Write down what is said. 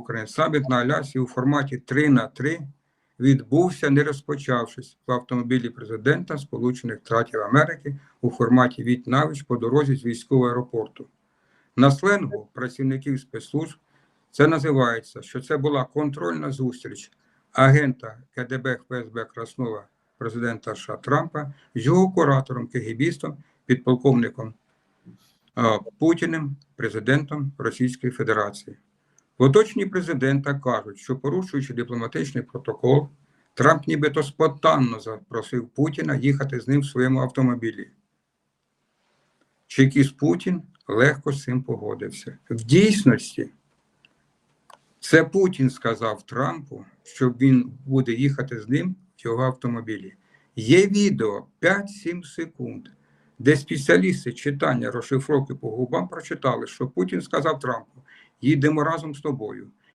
України. Саміт на Алясі у форматі 3 на 3 відбувся, не розпочавшись в автомобілі президента Сполучених Штатів Америки у форматі від навич по дорозі з військового аеропорту. На сленгу працівників спецслужб це називається, що це була контрольна зустріч агента КДБ ФСБ Краснова президента США Трампа з його куратором, кегібістом, підполковником Путіним, президентом Російської Федерації. В оточенні президента кажуть, що порушуючи дипломатичний протокол, Трамп нібито спонтанно запросив Путіна їхати з ним в своєму автомобілі. Чекіс Путін легко з цим погодився. В дійсності, це Путін сказав Трампу, що він буде їхати з ним в його автомобілі. Є відео 5-7 секунд, де спеціалісти читання розшифровки по губам прочитали, що Путін сказав Трампу: їдемо разом з тобою.